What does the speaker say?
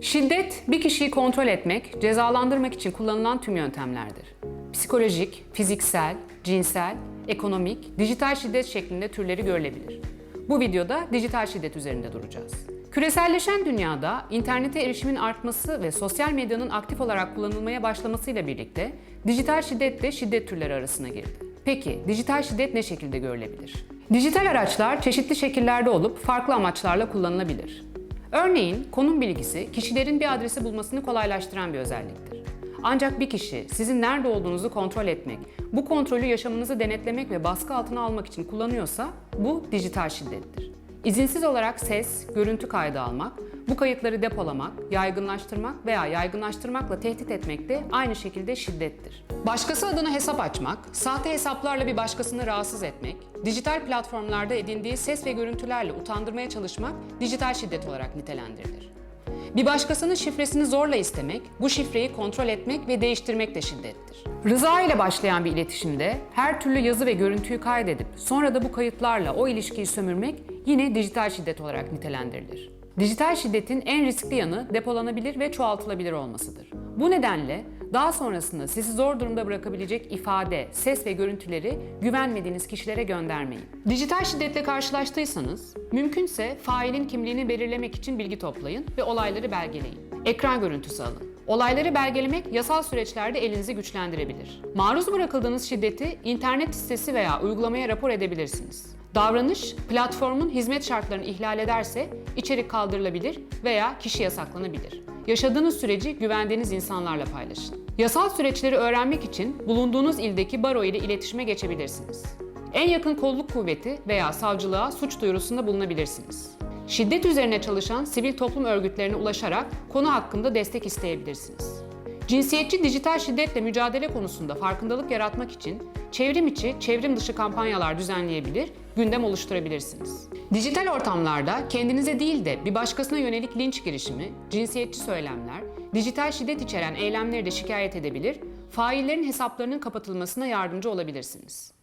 Şiddet, bir kişiyi kontrol etmek, cezalandırmak için kullanılan tüm yöntemlerdir. Psikolojik, fiziksel, cinsel, ekonomik, dijital şiddet şeklinde türleri görülebilir. Bu videoda dijital şiddet üzerinde duracağız. Küreselleşen dünyada internete erişimin artması ve sosyal medyanın aktif olarak kullanılmaya başlamasıyla birlikte dijital şiddet de şiddet türleri arasına girdi. Peki dijital şiddet ne şekilde görülebilir? Dijital araçlar çeşitli şekillerde olup farklı amaçlarla kullanılabilir. Örneğin konum bilgisi kişilerin bir adresi bulmasını kolaylaştıran bir özelliktir. Ancak bir kişi sizin nerede olduğunuzu kontrol etmek, bu kontrolü yaşamınızı denetlemek ve baskı altına almak için kullanıyorsa bu dijital şiddettir. İzinsiz olarak ses, görüntü kaydı almak, bu kayıtları depolamak, yaygınlaştırmak veya yaygınlaştırmakla tehdit etmek de aynı şekilde şiddettir. Başkası adına hesap açmak, sahte hesaplarla bir başkasını rahatsız etmek, dijital platformlarda edindiği ses ve görüntülerle utandırmaya çalışmak dijital şiddet olarak nitelendirilir. Bir başkasının şifresini zorla istemek, bu şifreyi kontrol etmek ve değiştirmek de şiddettir. Rıza ile başlayan bir iletişimde her türlü yazı ve görüntüyü kaydedip sonra da bu kayıtlarla o ilişkiyi sömürmek yine dijital şiddet olarak nitelendirilir. Dijital şiddetin en riskli yanı depolanabilir ve çoğaltılabilir olmasıdır. Bu nedenle daha sonrasında sizi zor durumda bırakabilecek ifade, ses ve görüntüleri güvenmediğiniz kişilere göndermeyin. Dijital şiddetle karşılaştıysanız, mümkünse failin kimliğini belirlemek için bilgi toplayın ve olayları belgeleyin. Ekran görüntüsü alın. Olayları belgelemek yasal süreçlerde elinizi güçlendirebilir. Maruz bırakıldığınız şiddeti internet sitesi veya uygulamaya rapor edebilirsiniz. Davranış, platformun hizmet şartlarını ihlal ederse içerik kaldırılabilir veya kişi yasaklanabilir. Yaşadığınız süreci güvendiğiniz insanlarla paylaşın. Yasal süreçleri öğrenmek için bulunduğunuz ildeki baro ile iletişime geçebilirsiniz. En yakın kolluk kuvveti veya savcılığa suç duyurusunda bulunabilirsiniz. Şiddet üzerine çalışan sivil toplum örgütlerine ulaşarak konu hakkında destek isteyebilirsiniz. Cinsiyetçi dijital şiddetle mücadele konusunda farkındalık yaratmak için çevrim içi, çevrim dışı kampanyalar düzenleyebilir, gündem oluşturabilirsiniz. Dijital ortamlarda kendinize değil de bir başkasına yönelik linç girişimi, cinsiyetçi söylemler, dijital şiddet içeren eylemleri de şikayet edebilir, faillerin hesaplarının kapatılmasına yardımcı olabilirsiniz.